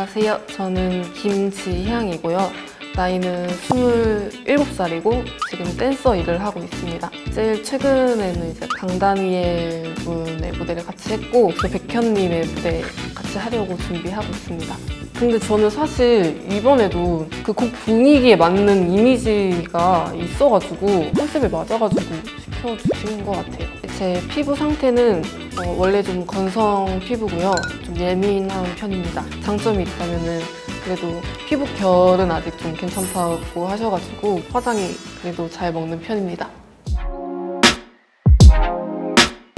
안녕하세요. 저는 김지향이고요. 나이는 27살이고 지금 댄서 일을 하고 있습니다. 제일 최근에는 이제 강다니엘 분의 무대를 같이 했고 그 백현님의 무대 같이 하려고 준비하고 있습니다. 근데 저는 사실 이번에도 그 곡 분위기에 맞는 이미지가 있어가지고 컨셉에 맞아가지고 시켜주신 것 같아요. 제 피부 상태는 어, 원래 좀 건성 피부고요. 좀 예민한 편입니다. 장점이 있다면은 그래도 피부 결은 아직 좀 괜찮다고 하셔가지고 화장이 그래도 잘 먹는 편입니다.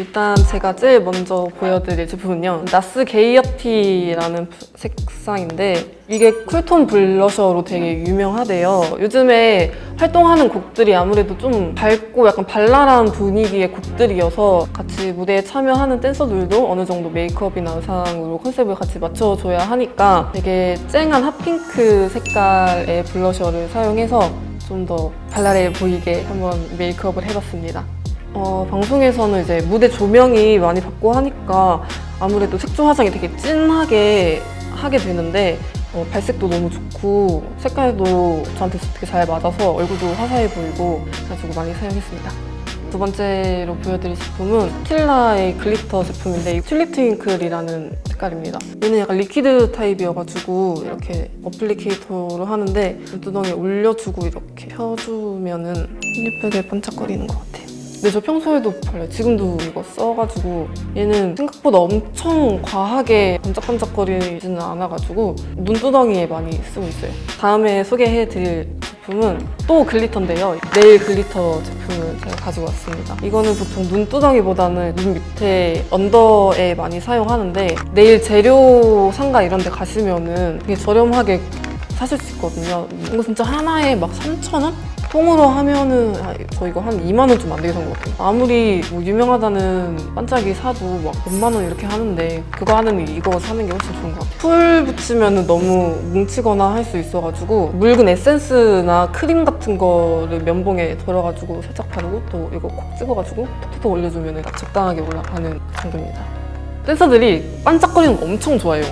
일단 제가 제일 먼저 보여드릴 제품은요. 나스 게이어티라는 색상인데 이게 쿨톤 블러셔로 되게 유명하대요. 요즘에 활동하는 곡들이 아무래도 좀 밝고 약간 발랄한 분위기의 곡들이어서 같이 무대에 참여하는 댄서들도 어느 정도 메이크업이나 의상으로 컨셉을 같이 맞춰줘야 하니까 되게 쨍한 핫핑크 색깔의 블러셔를 사용해서 좀 더 발랄해 보이게 한번 메이크업을 해봤습니다. 어, 방송에서는 이제 무대 조명이 많이 받고 하니까 아무래도 색조 화장이 되게 진하게 하게 되는데 어, 발색도 너무 좋고 색깔도 저한테 되게 잘 맞아서 얼굴도 화사해 보이고 그래가지고 많이 사용했습니다. 두 번째로 보여드릴 제품은 스틸라의 글리터 제품인데 이 튤립 트윙클이라는 색깔입니다. 얘는 약간 리퀴드 타입이어가지고 이렇게 어플리케이터로 하는데 눈두덩이에 올려주고 이렇게 펴주면은 예쁘게 반짝거리는 것 같아요. 근데 저 평소에도 발라요. 지금도 이거 써가지고 얘는 생각보다 엄청 과하게 반짝반짝거리지는 않아가지고 눈두덩이에 많이 쓰고 있어요. 다음에 소개해드릴 제품은 또 글리터인데요. 네일 글리터 제품을 제가 가지고 왔습니다. 이거는 보통 눈두덩이보다는 눈 밑에 언더에 많이 사용하는데 네일 재료 상가 이런 데 가시면은 되게 저렴하게 사실 수 있거든요. 이거 진짜 하나에 막 3,000원? 통으로 하면은 아, 저 이거 한 2만 원 좀 안 되게 산것 같아요. 아무리 뭐 유명하다는 반짝이 사도 막 몇만 원 이렇게 하는데 그거 하는 이거 사는 게 훨씬 좋은 것 같아요. 풀 붙이면은 너무 뭉치거나 할 수 있어가지고 묽은 에센스나 크림 같은 거를 면봉에 덜어가지고 살짝 바르고 또 이거 콕 찍어가지고 톡톡톡 올려주면은 딱 적당하게 올라가는 정도입니다. 댄서들이 반짝거리는 거 엄청 좋아해요.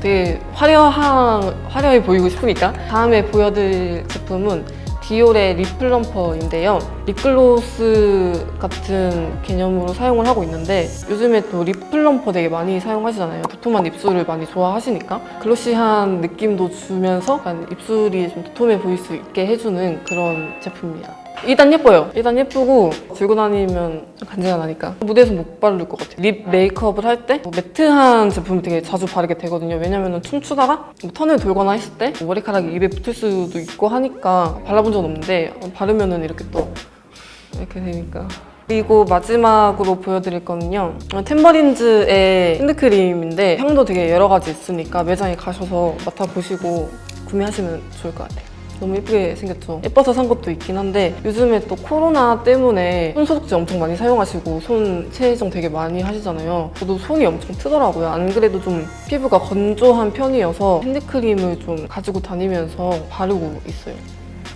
되게 화려한, 화려해 보이고 싶으니까. 다음에 보여드릴 제품은 디올의 립 플럼퍼인데요. 립글로스 같은 개념으로 사용을 하고 있는데 요즘에 또 립 플럼퍼 되게 많이 사용하시잖아요. 도톰한 입술을 많이 좋아하시니까 글로시한 느낌도 주면서 입술이 좀 도톰해 보일 수 있게 해주는 그런 제품입니다. 일단 예뻐요. 일단 예쁘고 들고 다니면 좀 간지가 나니까 무대에서 못 바를 것 같아요. 립 메이크업을 할 때 매트한 제품 되게 자주 바르게 되거든요. 왜냐면 춤추다가 뭐 턴을 돌거나 했을 때뭐 머리카락이 입에 붙을 수도 있고 하니까 발라본 적은 없는데 바르면은 이렇게 또 이렇게 되니까. 그리고 마지막으로 보여드릴 거는요. 템버린즈의 핸드크림인데 향도 되게 여러 가지 있으니까 매장에 가셔서 맡아보시고 구매하시면 좋을 것 같아요. 너무 예쁘게 생겼죠. 예뻐서 산 것도 있긴 한데 요즘에 또 코로나 때문에 손 소독제 엄청 많이 사용하시고 손 체정 되게 많이 하시잖아요. 저도 손이 엄청 트더라고요. 안 그래도 좀 피부가 건조한 편이어서 핸드크림을 좀 가지고 다니면서 바르고 있어요.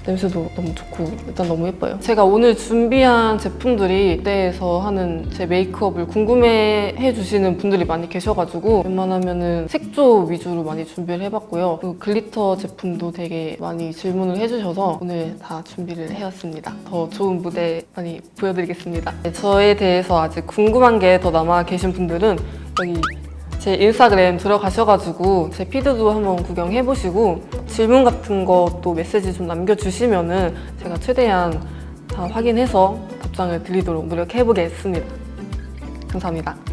냄새도 너무 좋고 일단 너무 예뻐요. 제가 오늘 준비한 제품들이 무대에서 하는 제 메이크업을 궁금해 해 주시는 분들이 많이 계셔가지고 웬만하면은 색조 위주로 많이 준비를 해봤고요. 그리고 글리터 제품도 되게 많이 질문을 해주셔서 오늘 다 준비를 해왔습니다. 더 좋은 무대 많이 보여드리겠습니다. 네, 저에 대해서 아직 궁금한 게 더 남아 계신 분들은 여기 제 인스타그램 들어가셔가지고 제 피드도 한번 구경해보시고 질문 같은 것도 메시지 좀 남겨주시면은 제가 최대한 다 확인해서 답장을 드리도록 노력해보겠습니다. 감사합니다.